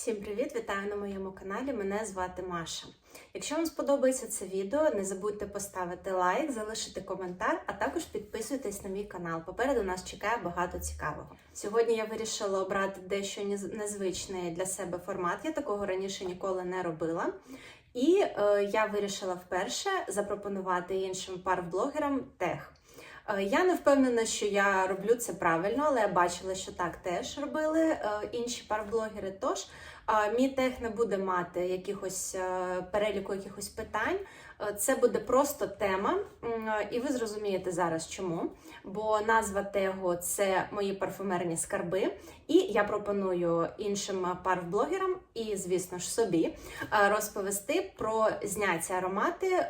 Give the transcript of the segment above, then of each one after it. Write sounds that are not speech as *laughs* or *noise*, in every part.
Всім привіт! Вітаю на моєму каналі. Мене звати Маша. Якщо вам сподобається це відео, не забудьте поставити лайк, залишити коментар, а також підписуйтесь на мій канал. Попереду нас чекає багато цікавого. Сьогодні я вирішила обрати дещо незвичний для себе формат. Я такого раніше ніколи не робила. І е, я вирішила вперше запропонувати іншим парблогерам тех. Е, Я не впевнена, що я роблю це правильно, але я бачила, що так теж робили е, інші парблогери. Тож мій тех не буде мати якихось е, переліку якихось питань. Е, Це буде просто тема, е, і ви зрозумієте зараз чому. Бо назва тегу це мої парфумерні скарби. І я пропоную іншим парфблогерам і, звісно ж, собі е, розповісти про зняті аромати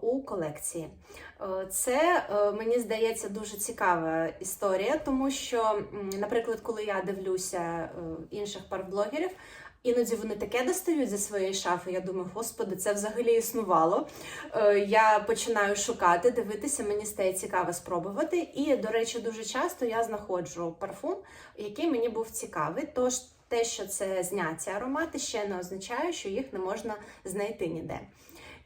у колекції. Це мені здається дуже цікава історія, тому що, наприклад, коли я дивлюся інших парблогерів, іноді вони таке достають зі своєї шафи. Я думаю, господи, це взагалі існувало. Е, Я починаю шукати, дивитися, мені стає цікаво спробувати. І, до речі, дуже часто я знаходжу парфум, який мені був цікавий. Тож те, що це зняті аромати, ще не означає, що їх не можна знайти ніде.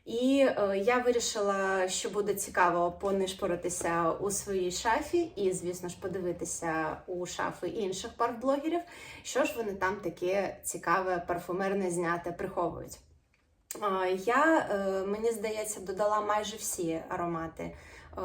І е, я вирішила, що буде цікаво понишпоритися у своїй шафі, і, звісно ж, подивитися у шафи інших парфблогерів, що ж вони там таке цікаве парфумерне зняте приховують. Е, Я, е, мені здається, додала майже всі аромати е,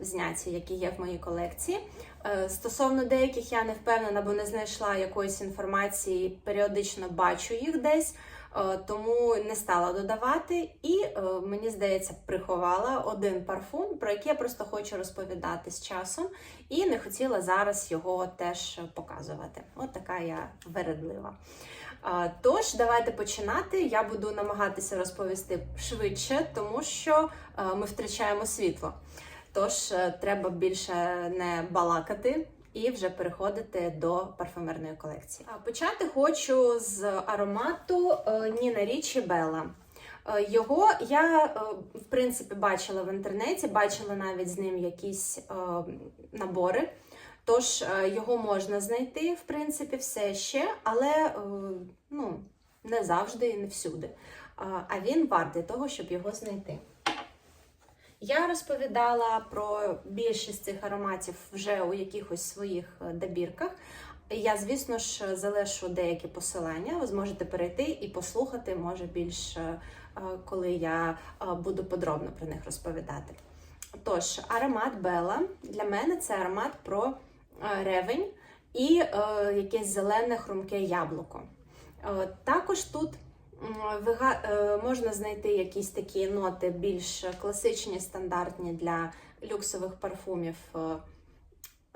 зняті, які є в моїй колекції. Е, Стосовно деяких я не впевнена, бо не знайшла якоїсь інформації, періодично бачу їх десь. Е, тому не стала додавати. І е, мені здається, приховала один парфум, про який я просто хочу розповідати з часом, і не хотіла зараз його теж показувати. От така я вередлива. Е, Тож, давайте починати. Я буду намагатися розповісти швидше, тому що ми втрачаємо світло. Тож треба більше не балакати і вже переходити до парфумерної колекції. Почати хочу з аромату е, Ніна Річі Белла. Е, Його я е, в принципі бачила в інтернеті, бачила навіть з ним якісь набори. Тож його можна знайти, в принципі, все ще, але ну, не завжди і не всюди. А він вартий того, щоб його знайти. Я розповідала про більшість цих ароматів вже у якихось своїх е, добірках. Я, звісно ж, залишу деякі посилання. Ви зможете перейти і послухати, може більш, е, е, коли я буду подробно про них розповідати. Тож, аромат Бела для мене це аромат про ревень і якесь зелене хрумке яблуко. Також тут можна знайти якісь такі ноти більш класичні, стандартні для люксових парфумів. е,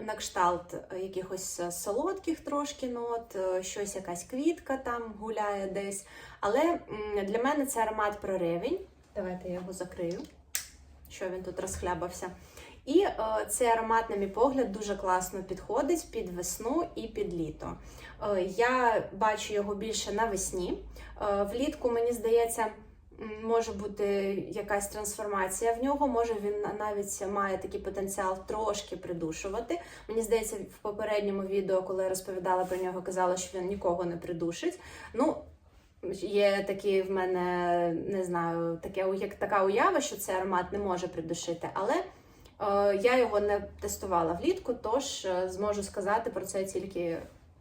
На кшталт е, якихось е, солодких трошки нот, е, щось якась квітка там гуляє десь. Але для мене це аромат про. Давайте я його закрию, що він тут розхлябався. І е, цей аромат, на мій погляд, дуже класно підходить під весну і під літо. Е, я бачу його більше навесні. Е, влітку, мені здається, може бути якась трансформація в нього. Може він навіть має такий потенціал трошки придушувати. Мені здається, в попередньому відео, коли я розповідала про нього, казала, що він нікого не придушить. Ну, Є такі в мене, не знаю, таке, як така уява, що цей аромат не може придушити, але я його не тестувала влітку, тож е, зможу сказати про це тільки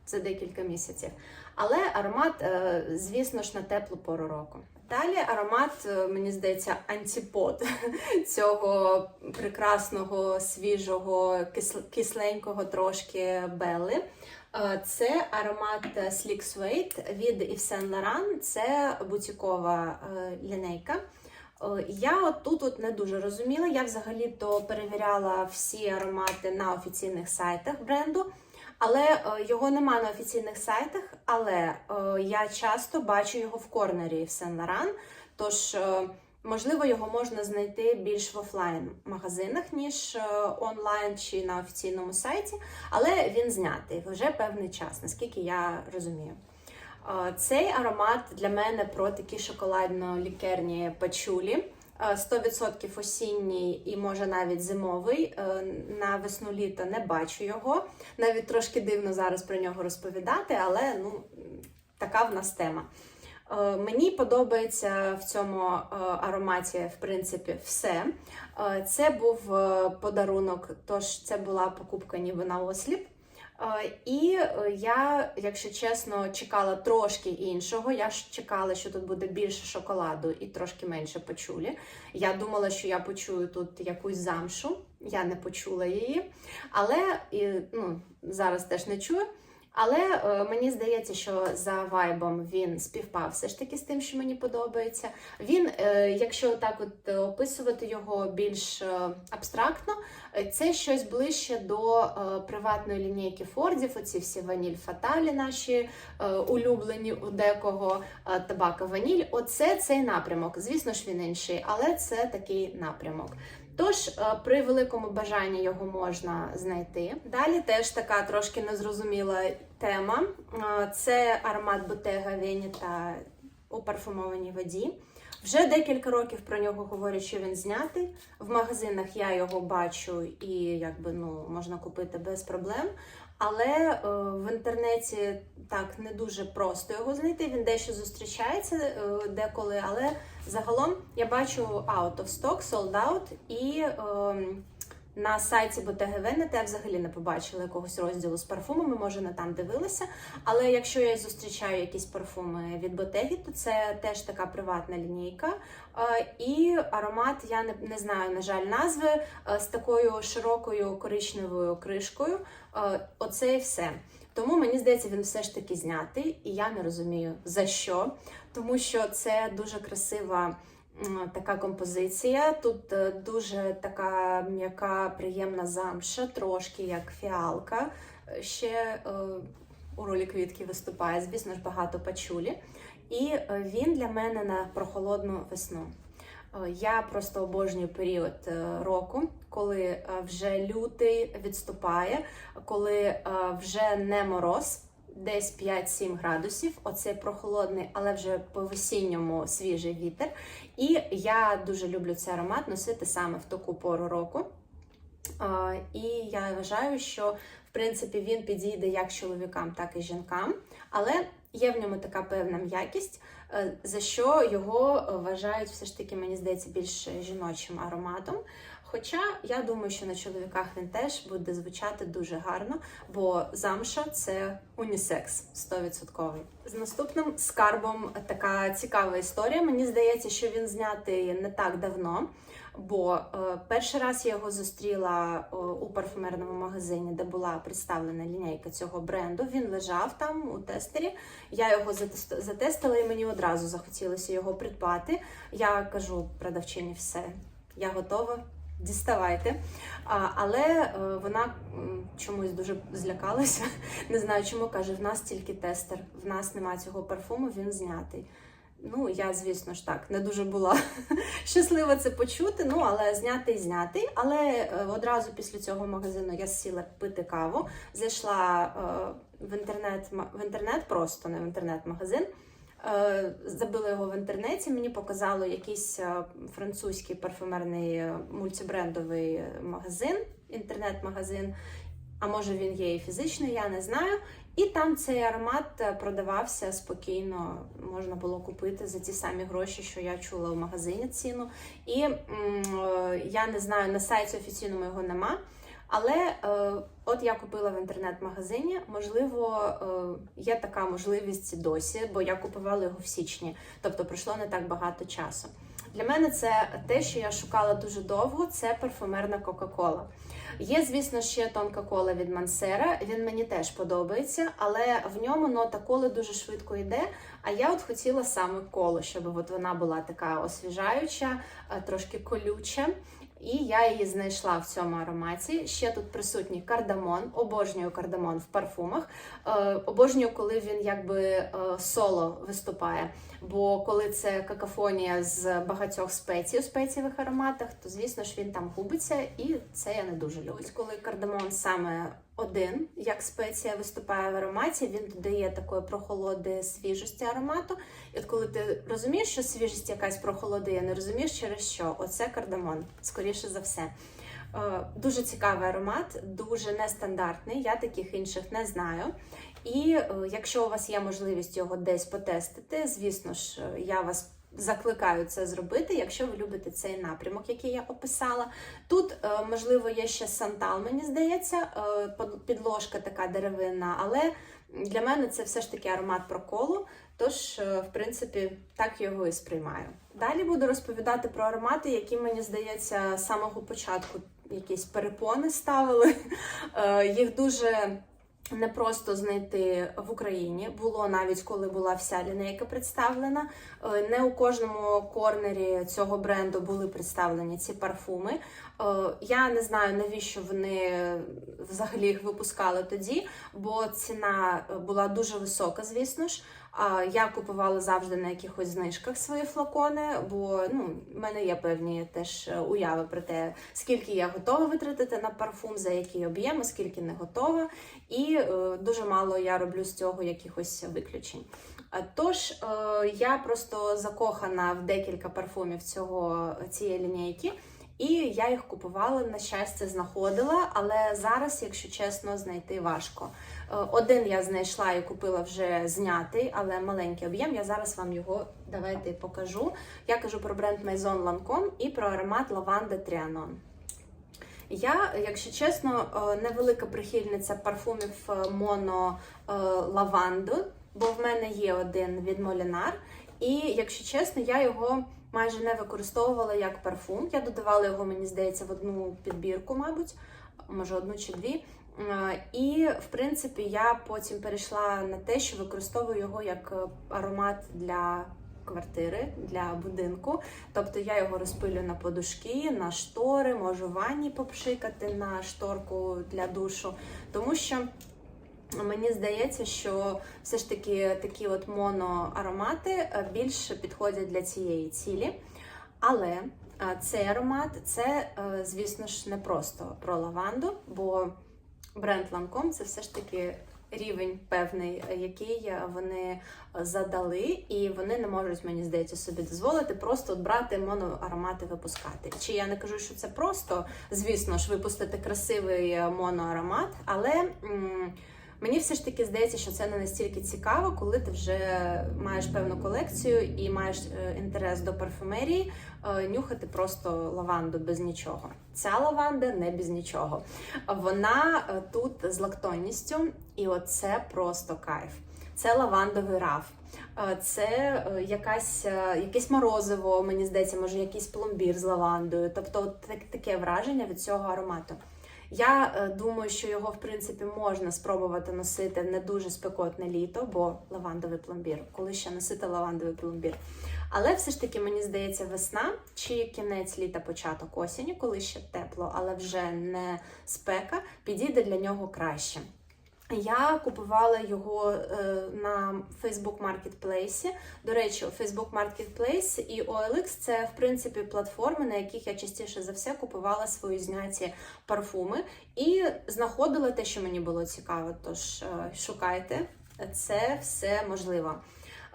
за декілька місяців. Але аромат, е, звісно ж, на теплу пору року. Далі аромат, е, мені здається, антипод *laughs* цього прекрасного, свіжого, кис- кисленького трошки Белли. Е, Це аромат Sleek Suede від Yves Saint Laurent. Це бутікова е, лінейка. Е, Я от тут от не дуже розуміла. Я взагалі-то перевіряла всі аромати на офіційних сайтах бренду, але е, його нема на офіційних сайтах. Але е, я часто бачу його в корнері Yves Saint Laurent. Тож, можливо, його можна знайти більш в офлайн магазинах, ніж онлайн чи на офіційному сайті, але він знятий вже певний час, наскільки я розумію. Цей аромат для мене про такі шоколадно-лікерні пачулі. Е, 100% осінній і може навіть зимовий. Е, На весну літо не бачу його. Навіть трошки дивно зараз про нього розповідати, але ну така в нас тема. Е, Мені подобається в цьому е, ароматі, в принципі, все. Це був подарунок, тож це була покупка ніби на осліп. І е, я, якщо чесно, чекала трошки іншого. Я ж чекала, що тут буде більше шоколаду і трошки менше почулі. Я думала, що я почую тут якусь замшу. Я не почула її. Але ну, зараз теж не чую. Але е, мені здається, що за вайбом він співпав все ж таки з тим, що мені подобається. Він, е, якщо так от е, описувати його більш абстрактно, це щось ближче до приватної лінійки Фордів. Оці всі ваніль фаталі, наші улюблені у декого табака ваніль. Оце цей напрямок. Звісно ж, він інший, але це такий напрямок. Тож, е, при великому бажанні його можна знайти. Далі теж така трошки незрозуміла тема. Е, Це аромат Ботега Веніта у парфумованій воді. Вже декілька років про нього говорять, що він знятий. В магазинах я його бачу і якби ну можна купити без проблем. Але е, в інтернеті так не дуже просто його знайти. Він дещо зустрічається е, деколи, але загалом я бачу out of stock, sold out, і е, на сайті Bottega Veneta я взагалі не побачила якогось розділу з парфумами, може не там дивилася. Але якщо я зустрічаю якісь парфуми від Bottega, то це теж така приватна лінійка. Е, І аромат я не, не знаю, на жаль, назви е, з такою широкою коричневою кришкою. Е, Оце і все. Тому мені здається, він все ж таки знятий, і я не розумію за що. Тому що це дуже красива така композиція. Тут е, дуже така м'яка, приємна замша, трошки як фіалка. Е, Ще е, у ролі квітки виступає, звісно ж, багато пачулі. І він для мене на прохолодну весну. Я просто обожнюю період року, коли вже лютий відступає, коли вже не мороз, десь 5-7 градусів. Оце прохолодний, але вже по весінньому свіжий вітер. І я дуже люблю цей аромат носити саме в таку пору року. Е, І я вважаю, що в принципі він підійде як чоловікам, так і жінкам, але є в ньому така певна м'якість, е, за що його вважають все ж таки, мені здається, більш жіночим ароматом. Хоча я думаю, що на чоловіках він теж буде звучати дуже гарно, бо замша це унісекс 100%. З наступним скарбом така цікава історія. Мені здається, що він знятий не так давно. Бо е, перший раз я його зустріла у парфумерному магазині, де була представлена лінійка цього бренду. Він лежав там у тестері. Я його затест- затестила, і мені одразу захотілося його придбати. Я кажу продавчині, все, я готова. Діставайте. Але е, вона чомусь дуже злякалася. *laughs* Не знаю чому каже: в нас тільки тестер, в нас немає цього парфуму, він знятий. Ну, я, звісно ж так, не дуже була *laughs* щаслива це почути. Ну, але знятий, знятий. Але е, одразу після цього магазину я сіла пити каву, зайшла е, в інтернет, в інтернет, просто не в інтернет-магазин. Е, Забила його в інтернеті, мені показало якийсь е, французький парфумерний е, мультибрендовий магазин, інтернет-магазин. А може він є і фізичний, я не знаю. І там цей аромат продавався спокійно, можна було купити за ті самі гроші, що я чула в магазині ціну. І м, я не знаю, на сайті офіційному його нема. Але е, от я купила в інтернет-магазині. Можливо, е, є така можливість досі, бо я купувала його в січні, тобто пройшло не так багато часу. Для мене це те, що я шукала дуже довго. Це парфумерна Кока-Кола. Є, звісно, ще тонка кола від Мансера. Він мені теж подобається, але в ньому нота коли дуже швидко йде. А я от хотіла саме колу, щоб от вона була така освіжаюча, е, трошки колюча. І я її знайшла в цьому ароматі. Ще тут присутній кардамон. Обожнюю кардамон в парфумах. Е, обожнюю, коли він якби е, соло виступає. Бо коли це какафонія з багатьох спецій у спецієвих ароматах, то звісно ж він там губиться, і це я не дуже люблю. Ось Коли кардамон саме один, як спеція виступає в ароматі, він додає такої прохолоди свіжості аромату. І от коли ти розумієш, що свіжість якась прохолодує, не розумієш через що. Оце кардамон, скоріше за все. Е, Дуже цікавий аромат, дуже нестандартний. Я таких інших не знаю. І е, якщо у вас є можливість його десь потестити, звісно ж, е, я вас закликаю це зробити, якщо ви любите цей напрямок, який я описала. Тут, можливо, є ще сантал, мені здається, підложка така деревинна, але для мене це все ж таки аромат проколу. Тож, в принципі, так його і сприймаю. Далі буду розповідати про аромати, які мені здається з самого початку якісь перепони ставили. *laughs* Е, Їх дуже непросто знайти в Україні. Було навіть коли була вся лінейка представлена. Е, Не у кожному корнері цього бренду були представлені ці парфуми. Е, Я не знаю, навіщо вони взагалі їх випускали тоді, бо ціна була дуже висока, звісно ж. Я купувала завжди на якихось знижках свої флакони, бо ну, в мене є певні теж е, уяви про те, скільки я готова витратити на парфум, за який об'єм, скільки не готова. І е, дуже мало я роблю з цього якихось виключень. Тож е, я просто закохана в декілька парфумів цього цієї лінійки. І я їх купувала, на щастя, знаходила, але зараз, якщо чесно, знайти важко. Е, Один я знайшла і купила вже знятий, але маленький об'єм. Я зараз вам його давайте покажу. Я кажу про бренд Maison Lancome і про аромат Lavanda Trianon. Я, якщо чесно, е, невелика прихильниця парфумів моно е, лаванду, бо в мене є один від Molinar. І якщо чесно, я його майже не використовувала як парфум. Я додавала його, мені здається, в одну підбірку, мабуть, може одну чи дві. Е, І, в принципі, я потім перейшла на те, що використовую його як е, аромат для квартири, для будинку. Тобто я його розпилю на подушки, на штори, можу в ванні попшикати на шторку для душу, тому що. Мені здається, що все ж таки такі от моноаромати е, більше підходять для цієї цілі. Але цей аромат це, звісно ж, не просто про лаванду, бо бренд Lancome це все ж таки рівень певний, який вони задали, і вони не можуть, мені здається, собі дозволити просто от брати моноаромати випускати. Чи я не кажу, що це просто, звісно ж, випустити красивий моноаромат, але. м, Мені все ж таки здається, що це не настільки цікаво, коли ти вже маєш певну колекцію і маєш е, інтерес до парфумерії, е, нюхати просто лаванду без нічого. Ця лаванда не без нічого. Вона е, тут з лактонністю, і оце просто кайф. Це лавандовий раф. Це якась, якесь морозиво, мені здається, може якийсь пломбір з лавандою. Тобто, таке враження від цього аромату. Я е, думаю, що його в принципі можна спробувати носити не дуже спекотне літо, бо лавандовий пломбір, коли ще носити лавандовий пломбір. Але все ж таки мені здається, весна чи кінець літа, початок осені, коли ще тепло, але вже не спека, підійде для нього краще. Я купувала його е, на Facebook Marketplace. До речі, Facebook Marketplace і OLX – це в принципі платформи, на яких я частіше за все купувала свої зняті парфуми і знаходила те, що мені було цікаво. Тож е, шукайте, це все можливо.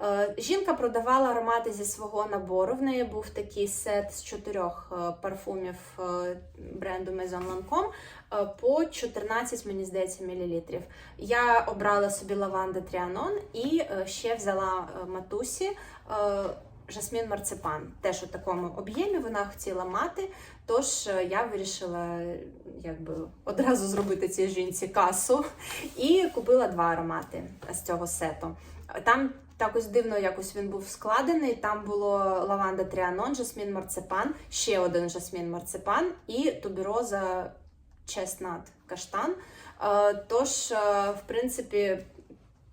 Е, Жінка продавала аромати зі свого набору. В неї був такий сет з чотирьох е, парфумів е, бренду Maison Lancome по 14, мені здається, мілілітрів. Я обрала собі лаванда Тріанон і ще взяла матусі. Жасмін марципан теж у такому об'ємі вона хотіла мати. Тож я вирішила якби одразу зробити цій жінці касу *laughs* і купила два аромати з цього сету. Там також дивно якось він був складений. Там було лаванда Тріанон, жасмін марципан, ще один жасмін марципан і тубіроза чеснат каштан. Е, Тож, е, в принципі,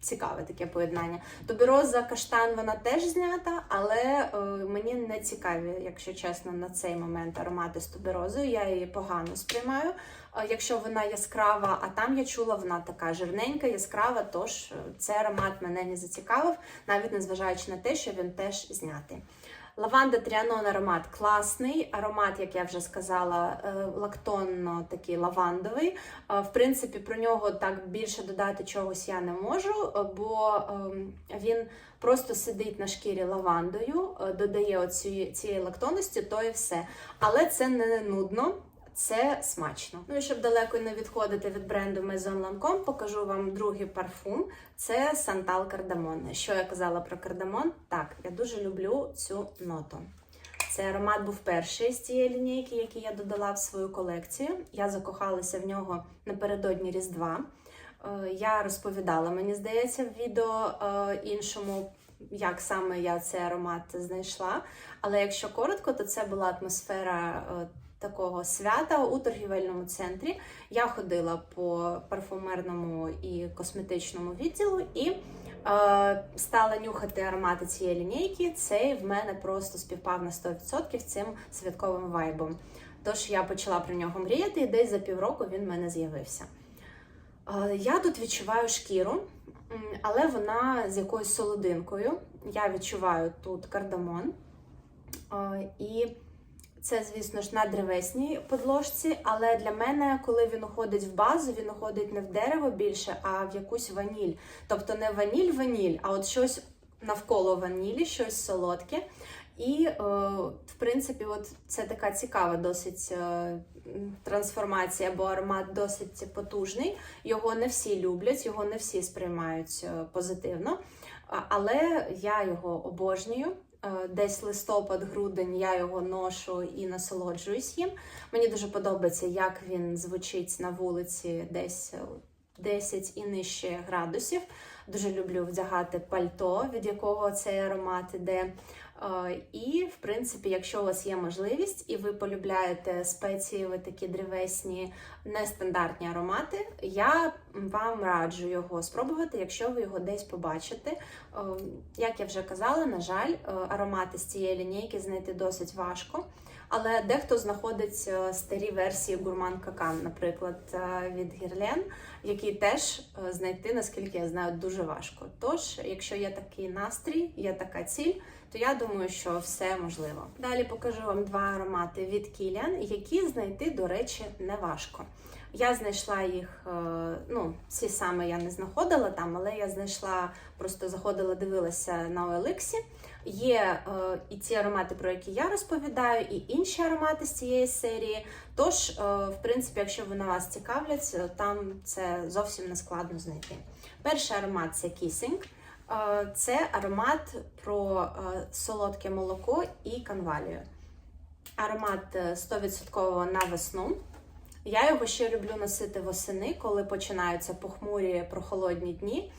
цікаве таке поєднання. Тубіроза каштан вона теж знята, але е, мені не цікаві, якщо чесно, на цей момент аромати з туберозою. Я її погано сприймаю. Е, Якщо вона яскрава, а там я чула, вона така жирненька, яскрава, тож е, цей аромат мене не зацікавив, навіть незважаючи на те, що він теж знятий. Лаванда Тріанон аромат класний. Аромат, як я вже сказала, е, лактонно такий лавандовий. Е, В принципі, про нього так більше додати чогось я не можу, е, бо ем, він просто сидить на шкірі лавандою, додає оці, цієї лактонності, то і все. Але це не нудно. Це смачно. Ну і щоб далеко не відходити від бренду Maison Lancome, покажу вам другий парфум. Це Santal Cardamon. Що я казала про кардамон? Так, я дуже люблю цю ноту. Цей аромат був перший з цієї лінійки, який я додала в свою колекцію. Я закохалася в нього напередодні Різдва. Е, Я розповідала, мені здається, в відео е, іншому, як саме я цей аромат знайшла. Але якщо коротко, то це була атмосфера е, такого свята у торгівельному центрі. Я ходила по парфумерному і косметичному відділу і е, стала нюхати аромати цієї лінійки. Цей в мене просто співпав на 100% цим святковим вайбом. Тож я почала про нього мріяти, і десь за півроку він в мене з'явився. Е, Я тут відчуваю шкіру, але вона з якоюсь солодинкою. Я відчуваю тут кардамон. Е, І це, звісно ж, на древесній подложці, але для мене, коли він уходить в базу, він уходить не в дерево більше, а в якусь ваніль. Тобто не ваніль-ваніль, а от щось навколо ванілі, щось солодке. І, е, в принципі, от це така цікава досить е, трансформація, бо аромат досить потужний. Його не всі люблять, його не всі сприймають е, позитивно. Але я його обожнюю. Е, Десь листопад-грудень я його ношу і насолоджуюсь їм. Мені дуже подобається, як він звучить на вулиці десь е, 10 і нижче градусів. Дуже люблю вдягати пальто, від якого цей аромат іде. Е, І, в принципі, якщо у вас є можливість і ви полюбляєте спецієві такі древесні нестандартні аромати, я вам раджу його спробувати, якщо ви його десь побачите. Е, Як я вже казала, на жаль, е, аромати з цієї лінійки знайти досить важко. Але дехто знаходить старі версії Гурман Какан, наприклад, від Гірлен, які теж знайти, наскільки я знаю, дуже важко. Тож, якщо є такий настрій, є така ціль, то я думаю, що все можливо. Далі покажу вам два аромати від Кіліан, які знайти, до речі, не важко. Я знайшла їх, е, ну, ці саме я не знаходила там, але я знайшла, просто заходила, дивилася на OLX. Є е, і ці аромати, про які я розповідаю, і інші аромати з цієї серії. Тож, е, в принципі, якщо вони вас цікавлять, там це зовсім не складно знайти. Перший аромат це Kissing. Е, Це аромат про е, солодке молоко і канвалію. Аромат е, 100% на весну. Я його ще люблю носити восени, коли починаються похмурі прохолодні дні.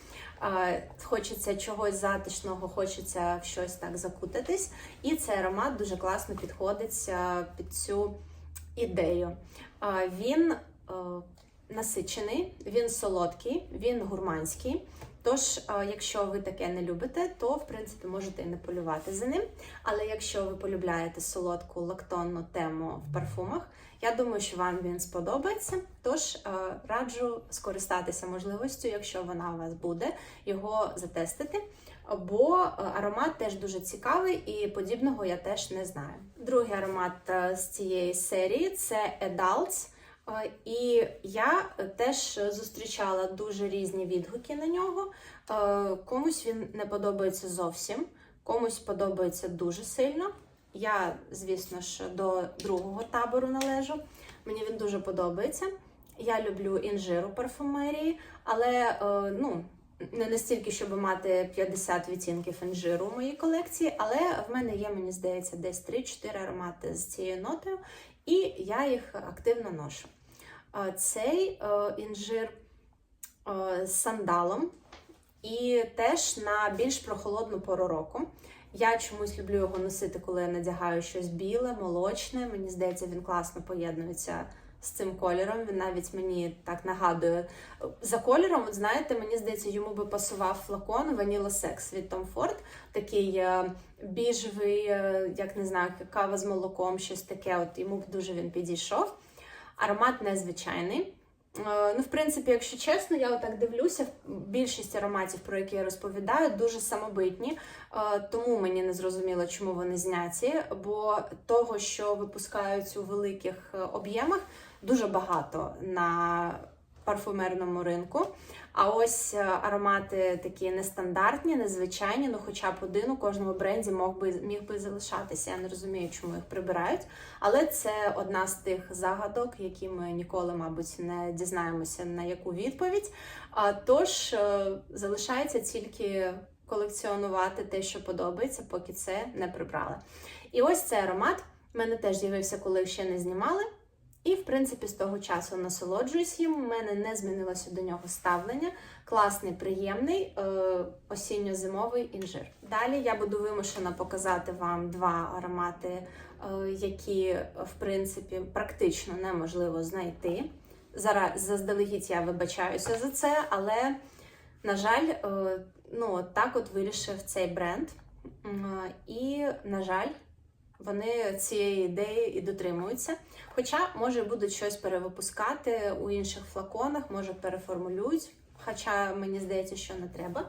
Е, Хочеться чогось затишного, хочеться в щось так закутатись. І цей аромат дуже класно підходить е, під цю ідею. Е, Він е, насичений, він солодкий, він гурманський. Тож, якщо ви таке не любите, то в принципі можете і не полювати за ним. Але якщо ви полюбляєте солодку лактонну тему в парфумах, я думаю, що вам він сподобається. Тож раджу скористатися можливістю, якщо вона у вас буде, його затестити. Бо аромат теж дуже цікавий і подібного я теж не знаю. Другий аромат з цієї серії це Adults. Е, І я теж зустрічала дуже різні відгуки на нього. Е, Комусь він не подобається зовсім, комусь подобається дуже сильно. Я, звісно ж, до другого табору належу. Мені він дуже подобається. Я люблю інжир у парфумерії, але е, ну, не настільки, щоб мати 50 відтінків інжиру у моїй колекції, але в мене є, мені здається, десь 3-4 аромати з цією нотою, і я їх активно ношу. Е, Цей е, інжир е, з сандалом і теж на більш прохолодну пору року. Я чомусь люблю його носити, коли я надягаю щось біле, молочне. Мені здається, він класно поєднується з цим кольором. Він навіть мені так нагадує. За кольором, от знаєте, мені здається, йому би пасував флакон Vanilla Sex від Tom Ford. Такий біжевий, як не знаю, кава з молоком, щось таке. От йому б дуже він підійшов. Аромат незвичайний. Е, Ну, в принципі, якщо чесно, я отак дивлюся, більшість ароматів, про які я розповідаю, дуже самобитні, Е, тому мені не зрозуміло, чому вони зняті, бо того, що випускають у великих е, об'ємах, дуже багато на парфумерному ринку. А ось е, аромати такі нестандартні, незвичайні. Ну, хоча б один у кожному бренді мог би міг би залишатися. Я не розумію, чому їх прибирають. Але це одна з тих загадок, які ми ніколи, мабуть, не дізнаємося на яку відповідь. Тож е, залишається тільки колекціонувати те, що подобається, поки це не прибрали. І ось цей аромат в мене теж з'явився, коли ще не знімали. І, в принципі, з того часу насолоджуюсь їм. У мене не змінилося до нього ставлення. Класний, приємний е, осінньо-зимовий інжир. Далі я буду вимушена показати вам два аромати, е, які, в принципі, практично неможливо знайти. Зараз заздалегідь я вибачаюся за це, але, на жаль, е, ну, так от вирішив цей бренд. І, на жаль, вони цієї ідеї і дотримуються. Хоча, може, будуть щось перевипускати у інших флаконах, може переформулюють, хоча мені здається, що не треба.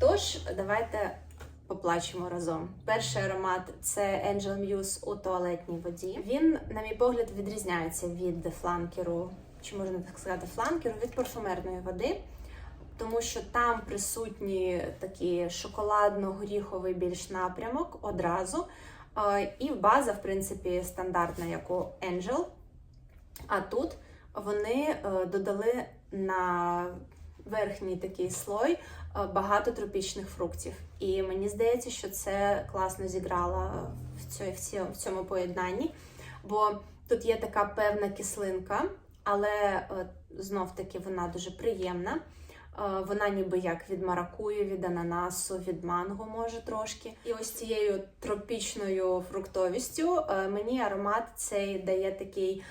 Тож, давайте поплачемо разом. Перший аромат це Angel Muse у туалетній воді. Він, на мій погляд, відрізняється від фланкеру, чи можна так сказати, фланкеру від парфумерної води. Тому що там присутні такі шоколадно-горіховий більш напрямок одразу. І база, в принципі, стандартна, як у Angel. А тут вони е, додали на верхній такий слой е, багато тропічних фруктів. І мені здається, що це класно зіграло в цьому поєднанні. Бо тут є така певна кислинка, але е, знов-таки вона дуже приємна. Вона ніби як від маракую, від ананасу, від манго може трошки. І ось цією тропічною фруктовістю е, мені аромат цей дає такий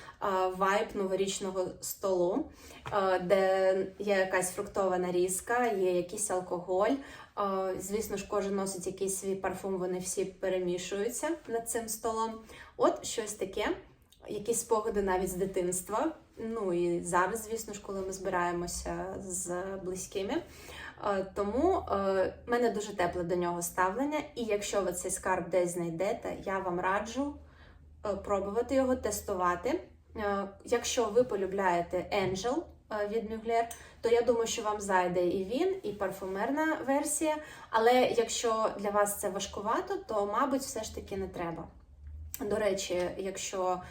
вайб новорічного столу, е, де є якась фруктова нарізка, є якийсь алкоголь. Е, Звісно ж, кожен носить якийсь свій парфум, вони всі перемішуються над цим столом. От щось таке якісь спогади навіть з дитинства. Ну і зараз, звісно ж, коли ми збираємося з близькими. Е, Тому е, в мене дуже тепле до нього ставлення. І якщо ви цей скарб десь знайдете, я вам раджу е, пробувати його, тестувати. Якщо ви полюбляєте Angel від Mugler, то я думаю, що вам зайде і він, і парфумерна версія. Але якщо для вас це важкувато, то, мабуть, все ж таки не треба. До речі, якщо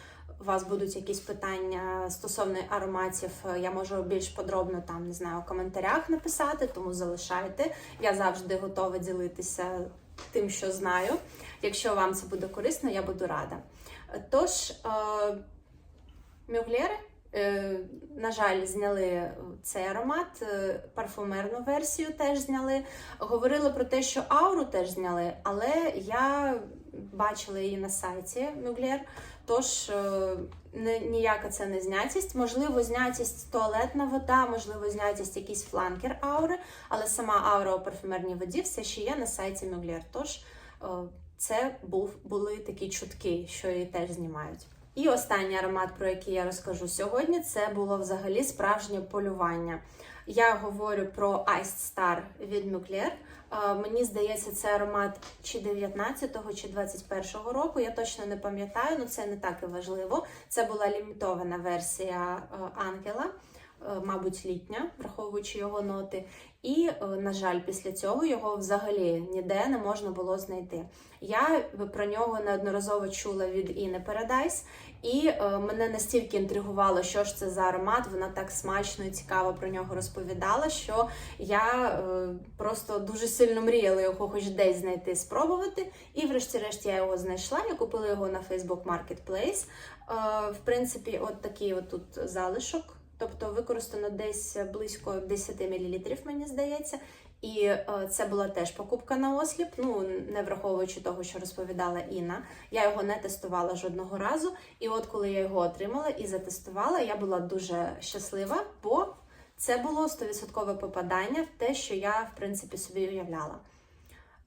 у вас будуть якісь питання стосовно ароматів, я можу більш подробно там не знаю у коментарях написати, тому залишайте. Я завжди готова ділитися тим, що знаю. Якщо вам це буде корисно, я буду рада. Тож, е, мюглери, е, на жаль, зняли цей аромат, е, парфумерну версію теж зняли. Говорили про те, що ауру теж зняли, але я бачила її на сайті Mugler, Тож е, не- ніяка це не знятість. Можливо, знятість туалетна вода, можливо, знятість якийсь фланкер аури, але сама аура у парфюмерній воді все ще є на сайті Mugler. Тож е, це був, були такі чутки, що її теж знімають. І останній аромат, про який я розкажу сьогодні, це було взагалі справжнє полювання. Я говорю про Iced Star від Mugler. Е, Мені здається, це аромат чи 19-го, чи 21-го року. Я точно не пам'ятаю, але це не так і важливо. Це була лімітована версія е, Ангела, мабуть, літня, враховуючи його ноти. І, е, на жаль, після цього його взагалі ніде не можна було знайти. Я про нього неодноразово чула від Інни Paradise, і е, мене настільки інтригувало, що ж це за аромат. Вона так смачно і цікаво про нього розповідала, що я е, просто дуже сильно мріяла його хоч десь знайти, спробувати. І, врешті-решт, я його знайшла. Я купила його на Facebook Marketplace. Е, в принципі, от такий от тут залишок. Тобто використано десь близько 10 мл, мені здається. І е, це була теж покупка на осліп. Ну не враховуючи того, що розповідала Інна. Я його не тестувала жодного разу. І от коли я його отримала і затестувала, я була дуже щаслива, бо це було 100% попадання в те, що я в принципі собі уявляла.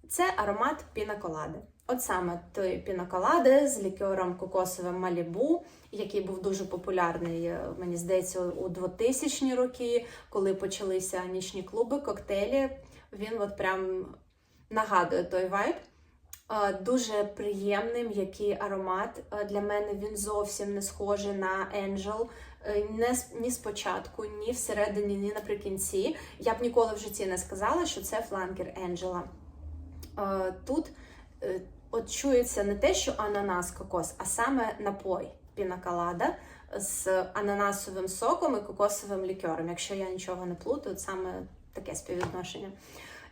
Це аромат пінаколади. От саме той пінаколади з лікером кокосовим Малібу, який був дуже популярний, е, мені здається, у 2000-ні роки, коли почалися нічні клуби, коктейлі. Він от прям нагадує той вайб. Е, Дуже приємний м'який аромат. Е, Для мене він зовсім не схожий на Angel. Не ні спочатку, ні всередині, ні наприкінці. Я б ніколи в житті не сказала, що це фланкер Енджела. Тут от чується не те, що ананас кокос, а саме напой пінакалада з ананасовим соком і кокосовим лікером. Якщо я нічого не плутаю, саме таке співвідношення.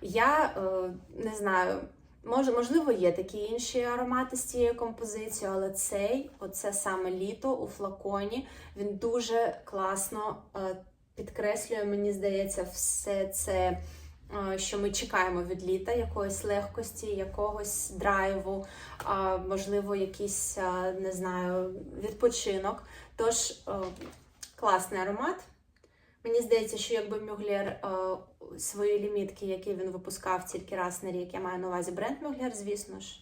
Я е, не знаю, може, можливо, є такі інші аромати з цією композицією, але цей, оце саме літо у флаконі, він дуже класно е, підкреслює, мені здається, все це. Е, Що ми чекаємо від літа, якоїсь легкості, якогось драйву, можливо, якийсь, не знаю, відпочинок. Тож е, класний аромат. Мені здається, що якби Мюглєр е, свої лімітки, які він випускав тільки раз на рік, я маю на увазі бренд Мюглєр, звісно ж.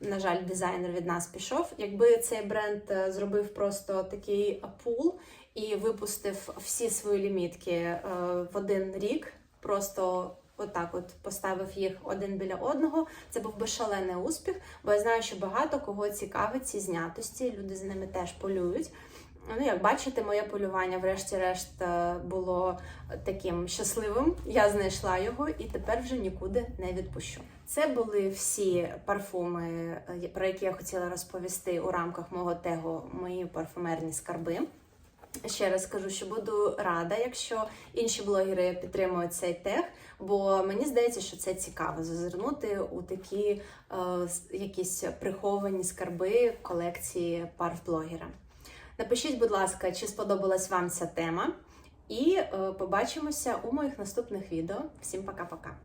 На жаль, дизайнер від нас пішов. Якби цей бренд е, зробив просто такий пул і випустив всі свої лімітки е, в один рік, просто отак от поставив їх один біля одного, це був би шалений успіх, бо я знаю, що багато кого цікавить ці знятості, люди з ними теж полюють. Ну, як бачите, моє полювання, врешті-решт, е, було таким щасливим. Я знайшла його і тепер вже нікуди не відпущу. Це були всі парфуми, е, про які я хотіла розповісти у рамках мого тегу Мої парфумерні скарби. Ще раз скажу, що буду рада, якщо інші блогери підтримують цей тег, бо мені здається, що це цікаво зазирнути у такі е, якісь приховані скарби колекції парфблогера. Напишіть, будь ласка, чи сподобалась вам ця тема, і е, побачимося у моїх наступних відео. Всім пока-пока!